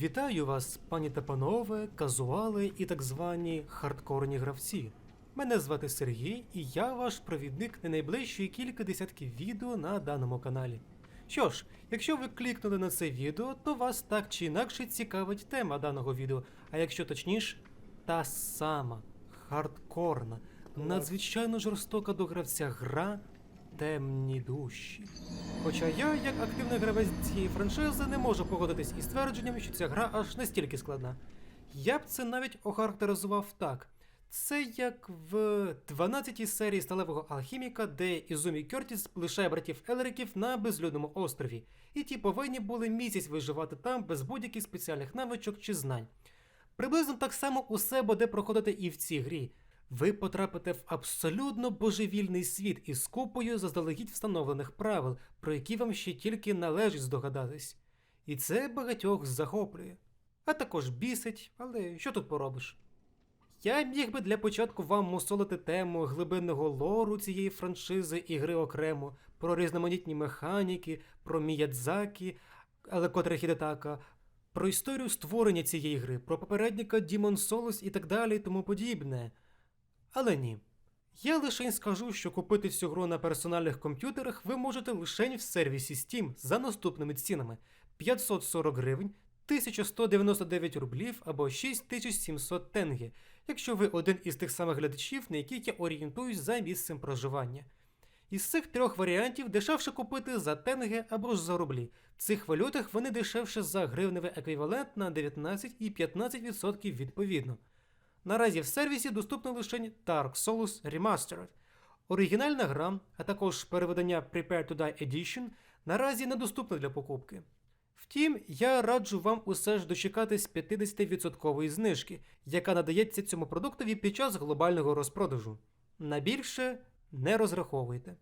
Вітаю вас, пані та панове, казуали і так звані хардкорні гравці. Мене звати Сергій, і я ваш провідник на найближчі кілька десятків відео на даному каналі. Що ж, якщо ви клікнули на це відео, то вас так чи інакше цікавить тема даного відео, а якщо точніше, та сама хардкорна, надзвичайно жорстока до гравця гра темні душі. Хоча я, як активний гравець цієї франшизи, не можу погодитись із твердженням, що ця гра аж настільки складна. Я б це навіть охарактеризував так. Це як в 12-й серії сталевого алхіміка, де Ізумі Кертіс лишає братів Елериків на безлюдному острові, і ті повинні були місяць виживати там без будь-яких спеціальних навичок чи знань. Приблизно так само усе буде проходити і в цій грі. Ви потрапите в абсолютно божевільний світ із купою заздалегідь встановлених правил, про які вам ще тільки належить здогадатись. І це багатьох захоплює. А також бісить, але що тут поробиш? Я міг би для початку вам мусолити тему глибинного лору цієї франшизи і гри окремо, про різноманітні механіки, про Міядзакі, але котре Хідетака, про історію створення цієї гри, про попередника Demon Souls і так далі і тому подібне. Але ні. Я лише скажу, що купити цю гру на персональних комп'ютерах ви можете лише в сервісі Steam за наступними цінами 540 гривень, 1199 рублів або 6700 тенге, якщо ви один із тих самих глядачів, на яких я орієнтуюсь за місцем проживання. Із цих трьох варіантів дешевше купити за тенге або ж за рублі. В цих валютах вони дешевше за гривневий еквівалент на 19 і 15% відповідно. Наразі в сервісі доступно лише Dark Souls Remastered. Оригінальна гра, а також переведення Prepare to Die Edition наразі недоступна для покупки. Втім, я раджу вам усе ж дочекатись 50% знижки, яка надається цьому продуктові під час глобального розпродажу. На більше не розраховуйте.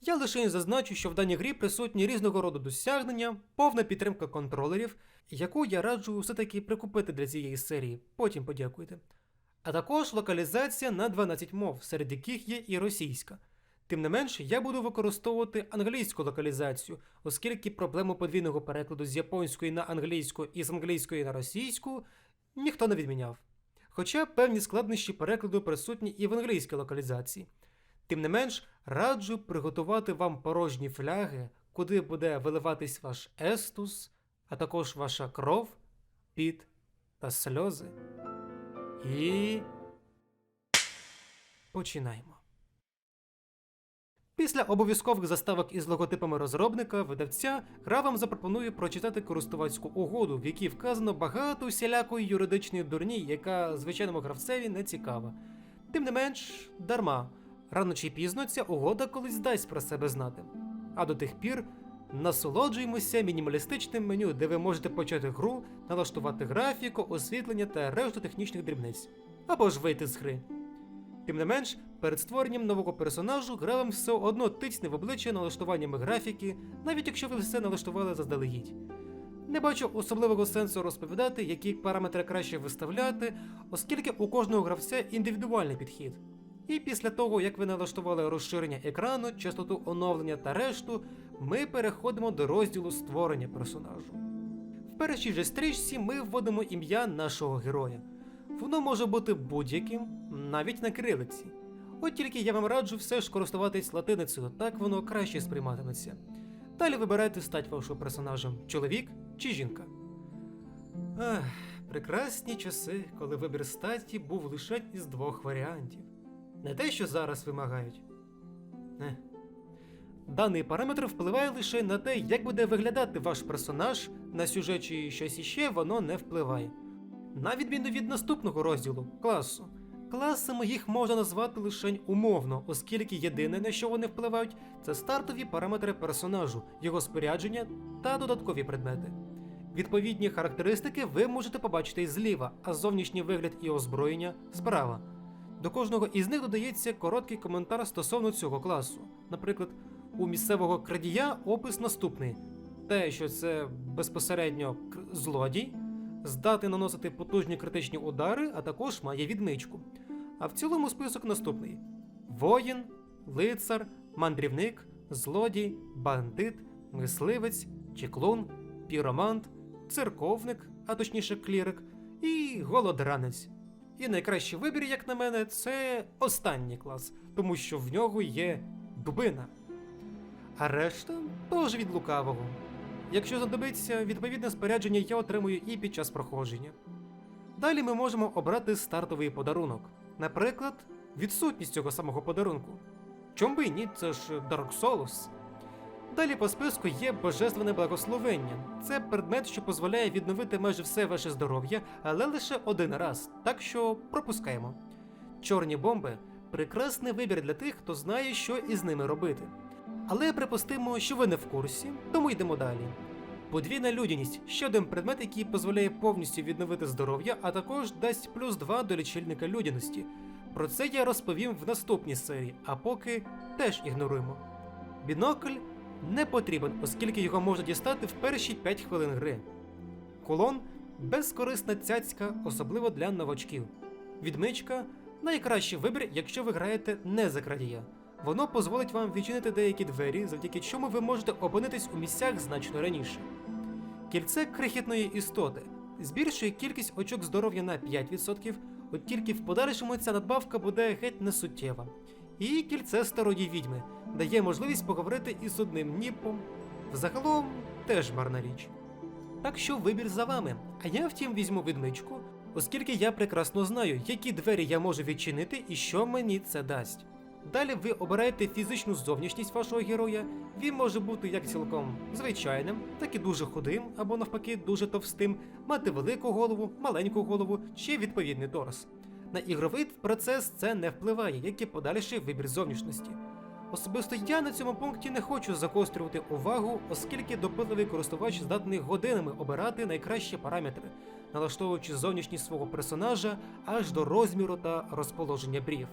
Я лише зазначу, що в даній грі присутні різного роду досягнення, повна підтримка контролерів, яку я раджу все-таки прикупити для цієї серії, потім подякуйте. А також локалізація на 12 мов, серед яких є і російська. Тим не менш, я буду використовувати англійську локалізацію, оскільки проблему подвійного перекладу з японської на англійську і з англійської на російську ніхто не відміняв. Хоча певні складнощі перекладу присутні і в англійській локалізації. Тим не менш, раджу приготувати вам порожні фляги, куди буде виливатись ваш естус, а також ваша кров, піт та сльози. І починаємо. Після обов'язкових заставок із логотипами розробника, видавця, гра вам запропонує прочитати користувацьку угоду, в якій вказано багато всілякої юридичної дурні, яка звичайному гравцеві не цікава. Тим не менш, дарма, рано чи пізно ця угода колись дасть про себе знати. А до тих пір насолоджуємося мінімалістичним меню, де ви можете почати гру, налаштувати графіку, освітлення та решту технічних дрібниць, або ж вийти з гри. Тим не менш, перед створенням нового персонажу гра вам все одно тицьне в обличчя налаштуваннями графіки, навіть якщо ви все налаштували заздалегідь. Не бачу особливого сенсу розповідати, які параметри краще виставляти, оскільки у кожного гравця індивідуальний підхід. І після того, як ви налаштували розширення екрану, частоту оновлення та решту, ми переходимо до розділу створення персонажу. В першій же стрічці ми вводимо ім'я нашого героя. Воно може бути будь-яким, навіть на кирилиці. От тільки я вам раджу все ж користуватись латиницею, так воно краще сприйматиметься. Далі вибирайте стать вашого персонажа чоловік чи жінка. Ах, прекрасні часи, коли вибір статі був лише із двох варіантів. Не те, що зараз вимагають. Ех. Даний параметр впливає лише на те, як буде виглядати ваш персонаж, на сюжет чи щось іще воно не впливає. На відміну від наступного розділу класу. Класами їх можна назвати лише умовно, оскільки єдине, на що вони впливають, це стартові параметри персонажу, його спорядження та додаткові предмети. Відповідні характеристики ви можете побачити зліва, а зовнішній вигляд і озброєння справа. До кожного із них додається короткий коментар стосовно цього класу. Наприклад, у місцевого крадія опис наступний: те, що це безпосередньо злодій, здатний наносити потужні критичні удари, а також має відмичку. А в цілому список наступний: воїн, лицар, мандрівник, злодій, бандит, мисливець, чеклун, піромант, церковник, а точніше клірик, і голодранець. І найкращий вибір, як на мене, це останній клас, тому що в нього є дубина. А решта теж від лукавого. Якщо знадобиться, відповідне спорядження я отримую і під час проходження. Далі ми можемо обрати стартовий подарунок. Наприклад, відсутність цього самого подарунку. Чом би ні, це ж Dark Souls. Далі по списку є божественне благословення. Це предмет, що дозволяє відновити майже все ваше здоров'я, але лише один раз, так що пропускаємо. Чорні бомби прекрасний вибір для тих, хто знає, що із ними робити. Але припустимо, що ви не в курсі, тому йдемо далі. Подвійна людяність ще один предмет, який дозволяє повністю відновити здоров'я, а також дасть плюс 2 до лічильника людяності. Про це я розповім в наступній серії, а поки теж ігноруємо. Бінокль не потрібен, оскільки його можна дістати в перші 5 хвилин гри. Колон безкорисна цяцька, особливо для новачків. Відмичка найкращий вибір, якщо ви граєте не за крадія. Воно дозволить вам відчинити деякі двері, завдяки чому ви можете опинитись у місцях значно раніше. Кільце крихітної істоти збільшує кількість очок здоров'я на 5%, от тільки в подальшому ця надбавка буде геть несуттєва. І кільце старої відьми дає можливість поговорити із одним ніпом. Взагалом теж марна річ. Так що вибір за вами. А я втім візьму відмичку, оскільки я прекрасно знаю, які двері я можу відчинити і що мені це дасть. Далі ви обираєте фізичну зовнішність вашого героя. Він може бути як цілком звичайним, так і дуже худим, або навпаки дуже товстим, мати велику голову, маленьку голову чи відповідний торс. На ігровий процес це не впливає, як і подальший вибір зовнішності. Особисто я на цьому пункті не хочу загострювати увагу, оскільки допитливий користувач здатний годинами обирати найкращі параметри, налаштовуючи зовнішність свого персонажа аж до розміру та розположення брів.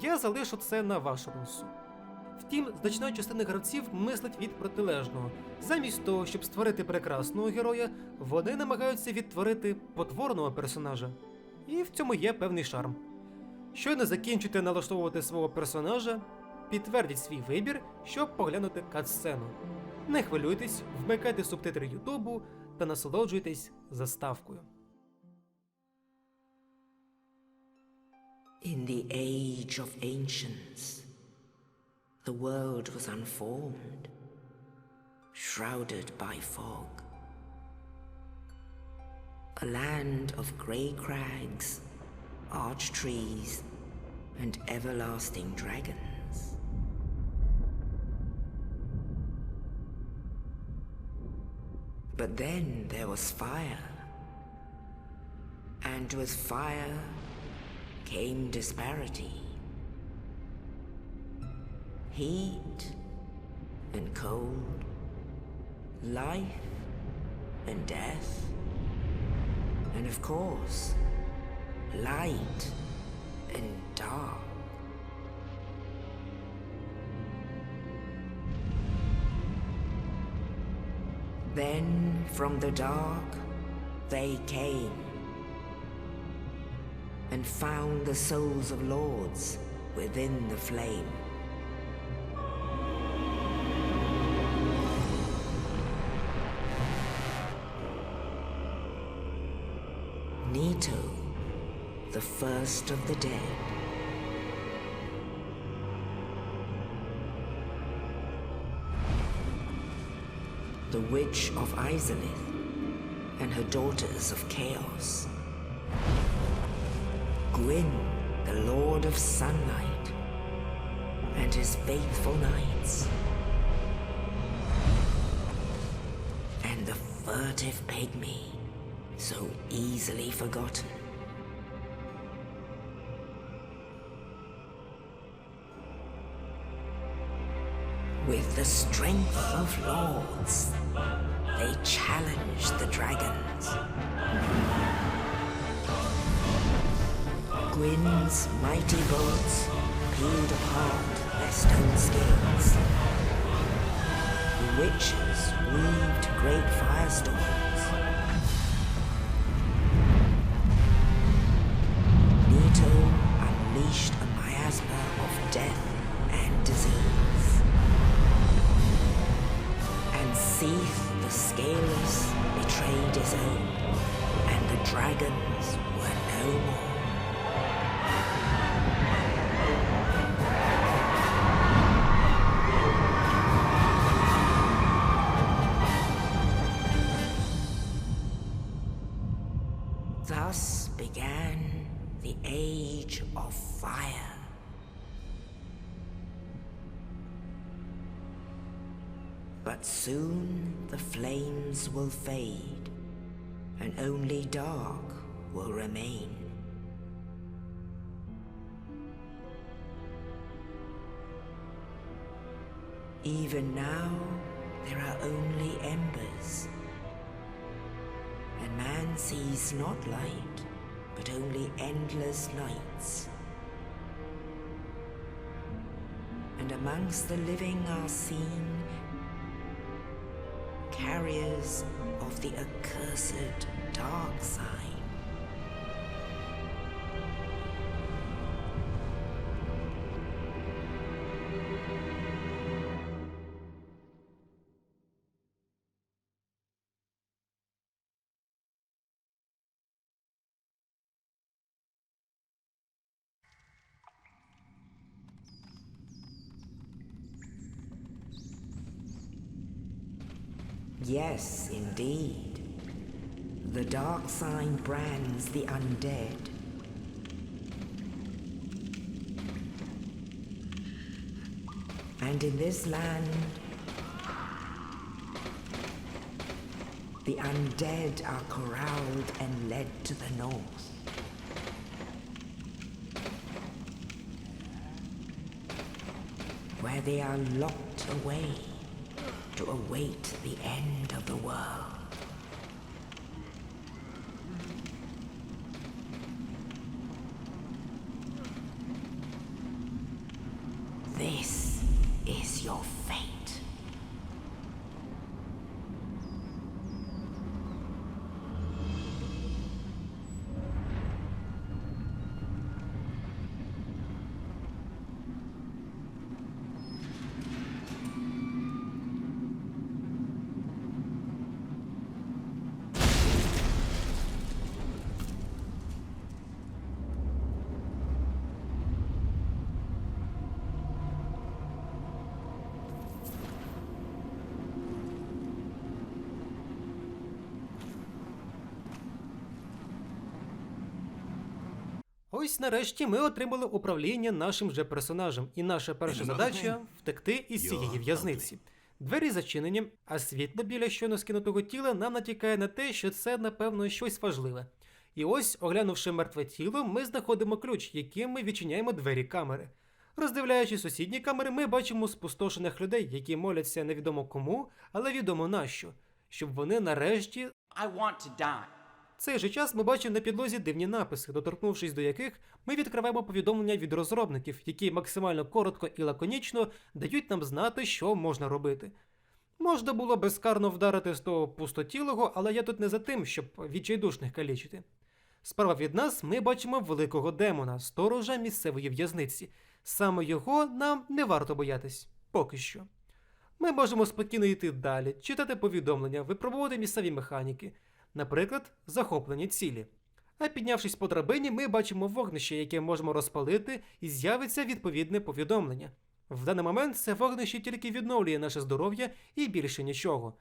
Я залишу це на вашу розсуд. Втім, значна частина гравців мислить від протилежного. Замість того, щоб створити прекрасного героя, вони намагаються відтворити потворного персонажа. І в цьому є певний шарм. Щойно закінчите налаштовувати свого персонажа, підтвердіть свій вибір, щоб поглянути катсцену. Не хвилюйтесь, вмикайте субтитри Ютубу та насолоджуйтесь заставкою. In the age of ancients, the world was unformed, shrouded by fog. A land of grey crags, arch trees, and everlasting dragons. But then there was fire, and with fire came disparity. Heat and cold, life and death, and of course, light and dark. Then from the dark they came and found the souls of lords within the flame. Nito, the first of the dead. The Witch of Izalith and her daughters of Chaos. Gwyn, the Lord of Sunlight, and his faithful knights. And the furtive pygmy, so easily forgotten. With the strength of lords, they challenged the dragons. Gwyn's mighty bolts peeled apart their stone scales. The witches weaved great firestorms. But soon the flames will fade, and only dark will remain. Even now, there are only embers, and man sees not light, but only endless nights. And amongst the living are seen carriers of the accursed dark sign. Yes, indeed. The dark sign brands the undead. And in this land, the undead are corralled and led to the north. Where they are locked away to await the end of the world. Ось нарешті ми отримали управління нашим же персонажем, і наша перша задача втекти із цієї в'язниці. Двері зачинені, а світло біля щойно скинутого тіла нам натякає на те, що це, напевно, щось важливе. І ось, оглянувши мертве тіло, ми знаходимо ключ, яким ми відчиняємо двері камери. Роздивляючи сусідні камери, ми бачимо спустошених людей, які моляться невідомо кому, але відомо нащо, щоб вони нарешті I want to die. Цей же час ми бачимо на підлозі дивні написи, доторкнувшись до яких ми відкриваємо повідомлення від розробників, які максимально коротко і лаконічно дають нам знати, що можна робити. Можна було безкарно вдарити з того пустотілого, але я тут не за тим, щоб відчайдушних калічити. Справа від нас ми бачимо великого демона, сторожа місцевої в'язниці. Саме його нам не варто боятись поки що. Ми можемо спокійно йти далі, читати повідомлення, випробувати місцеві механіки, наприклад, захоплення цілі. А піднявшись по драбині, ми бачимо вогнище, яке можемо розпалити, і з'явиться відповідне повідомлення. В даний момент це вогнище тільки відновлює наше здоров'я і більше нічого.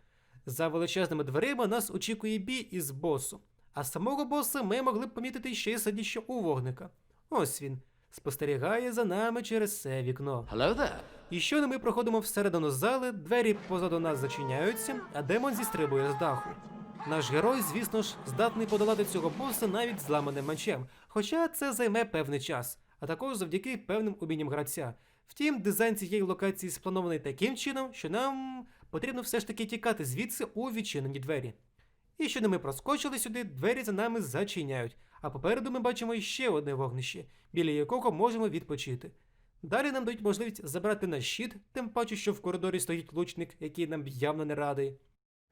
За величезними дверима нас очікує бій із босу, а самого боса ми могли б помітити ще й сидіще у вогника. Ось він спостерігає за нами через це вікно. Hello there. І щойно ми проходимо всередину зали, двері позаду нас зачиняються, а демон зістрибує з даху. Наш герой, звісно ж, здатний подолати цього боса навіть зламаним мечем, хоча це займе певний час, а також завдяки певним умінням гравця. Втім, дизайн цієї локації спланований таким чином, що нам потрібно все ж таки тікати звідси у відчинені двері. І щойно ми проскочили сюди, двері за нами зачиняють, а попереду ми бачимо ще одне вогнище, біля якого можемо відпочити. Далі нам дають можливість забрати наш щит, тим паче, що в коридорі стоїть лучник, який нам явно не радий.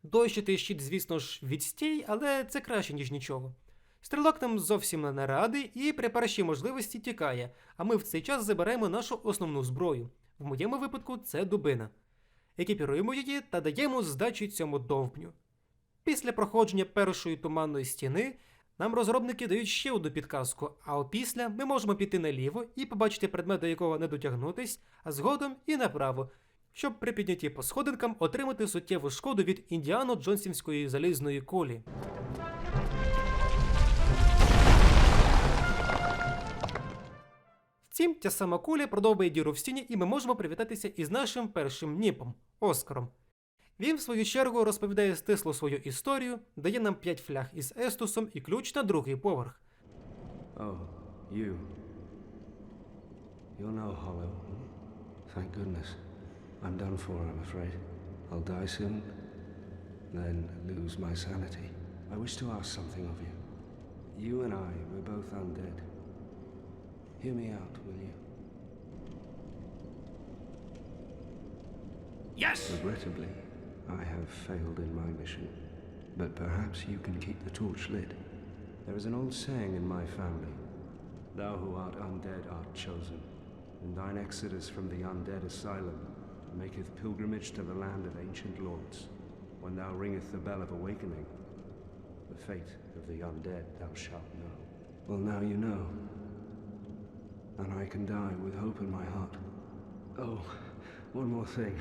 Дощити щит, звісно ж, відстій, але це краще, ніж нічого. Стрілок нам зовсім не радий і при першій можливості тікає, а ми в цей час забираємо нашу основну зброю. В моєму випадку це дубина. Екіпіруємо її та даємо здачі цьому довбню. Після проходження першої туманної стіни Нам розробники дають ще одну підказку, а опісля ми можемо піти наліво і побачити предмет, до якого не дотягнутись, а згодом і направо, щоб при піднятті по сходинкам отримати суттєву шкоду від індіано Джонсівської залізної кулі. Втім, ця сама куля продовбує діру в стіні, і ми можемо привітатися із нашим першим ніпом Оскаром. Він, в свою чергу, розповідає стисло свою історію, дає нам 5 фляг із Естусом і ключ на другий поверх. Oh, you. You're no hollow. Thank goodness. I'm done for, I'm afraid. I'll die soon, then lose my sanity. I wish to ask something of you. You and I, we're both undead. Hear me out, will you? Yes! Regrettably, I have failed in my mission. But perhaps you can keep the torch lit. There is an old saying in my family Thou who art undead art chosen, and thine exodus from the undead asylum maketh pilgrimage to the land of ancient lords. When thou ringeth the bell of awakening, the fate of the undead thou shalt know. Well, now you know, and I can die with hope in my heart. Oh, one more thing.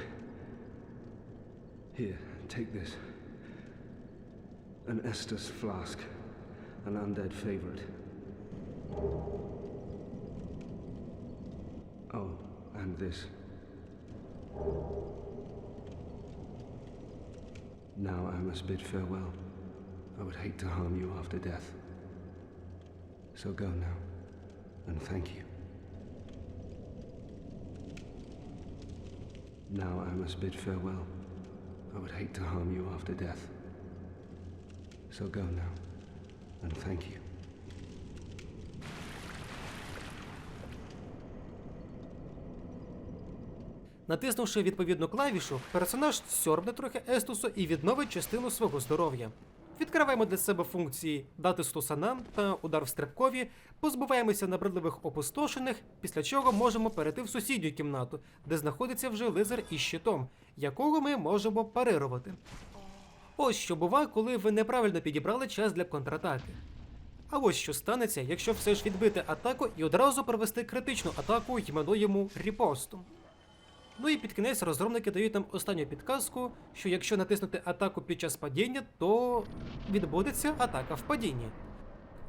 Here, take this. An Estus flask, an undead favorite. Oh, and this. Now I must bid farewell. I would hate to harm you after death. So go now, and thank you. Now I must bid farewell. I would hate to harm you after death. So go now, and thank you. Натиснувши відповідну клавішу, персонаж сьорбне трохи Естусу і відновить частину свого здоров'я. Відкриваємо для себе функції дати стуса нам та удар в стрибкові, позбуваємося набридливих опустошених, після чого можемо перейти в сусідню кімнату, де знаходиться вже лизер із щитом, якого ми можемо парирувати. Ось що бува, коли ви неправильно підібрали час для контратаки. А ось що станеться, якщо все ж відбити атаку і одразу провести критичну атаку іменуємо ріпостом. Ну і під кінець розробники дають нам останню підказку, що якщо натиснути атаку під час падіння, то відбудеться атака в падінні.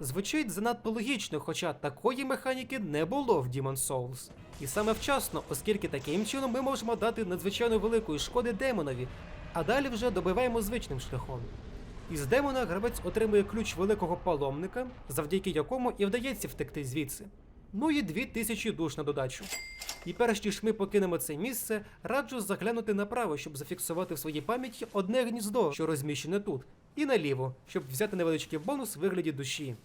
Звучить занадто логічно, хоча такої механіки не було в Demon Souls. І саме вчасно, оскільки таким чином ми можемо дати надзвичайно великої шкоди демонові, а далі вже добиваємо звичним шляхом. Із демона гравець отримує ключ великого паломника, завдяки якому і вдається втекти звідси. Ну і дві тисячі душ на додачу. І перш ніж ми покинемо це місце, раджу заглянути направо, щоб зафіксувати в своїй пам'яті одне гніздо, що розміщене тут, і наліво, щоб взяти невеличкий бонус в вигляді душі.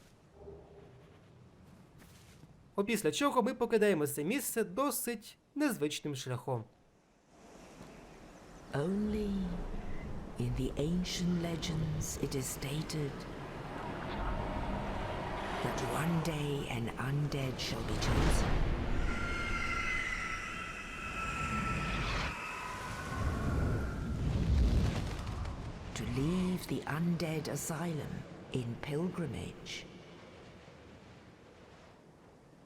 Опісля чого ми покидаємо це місце досить незвичним шляхом. Only in the ancient legends it is stated that one day an undead shall be chosen. Leave the undead asylum in pilgrimage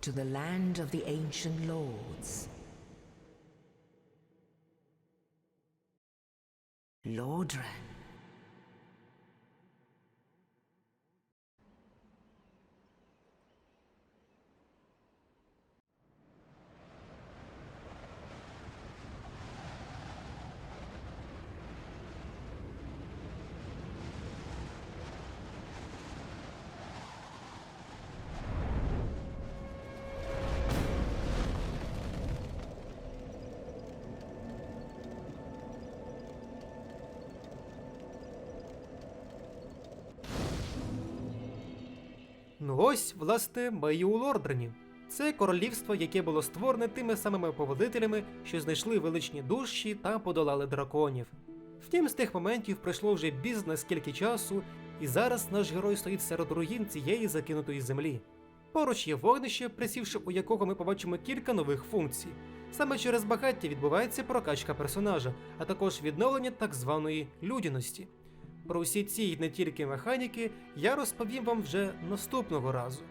to the land of the ancient lords. Lordran. Ну ось, власне, ми і у Лордрені. Це королівство, яке було створене тими самими повелителями, що знайшли величні душі та подолали драконів. Втім, з тих моментів пройшло вже бізна скільки часу, і зараз наш герой стоїть серед руїн цієї закинутої землі. Поруч є вогнище, присівши у якого ми побачимо кілька нових функцій. Саме через багаття відбувається прокачка персонажа, а також відновлення так званої людяності. Про всі ці й не тільки механіки я розповім вам вже наступного разу.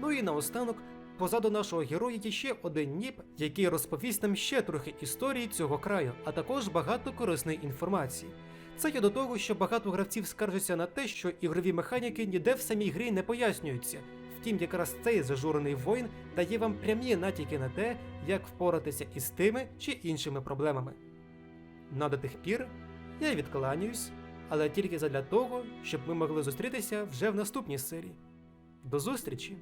Ну і наостанок, позаду нашого героя є ще один ніп, який розповість нам ще трохи історії цього краю, а також багато корисної інформації. Це є до того, що багато гравців скаржаться на те, що ігрові механіки ніде в самій грі не пояснюються. Втім, якраз цей зажурений воїн дає вам прямі натяки на те, як впоратися із тими чи іншими проблемами. На до тих пір я відкланяюсь, але тільки задля того, щоб ми могли зустрітися вже в наступній серії. До зустрічі!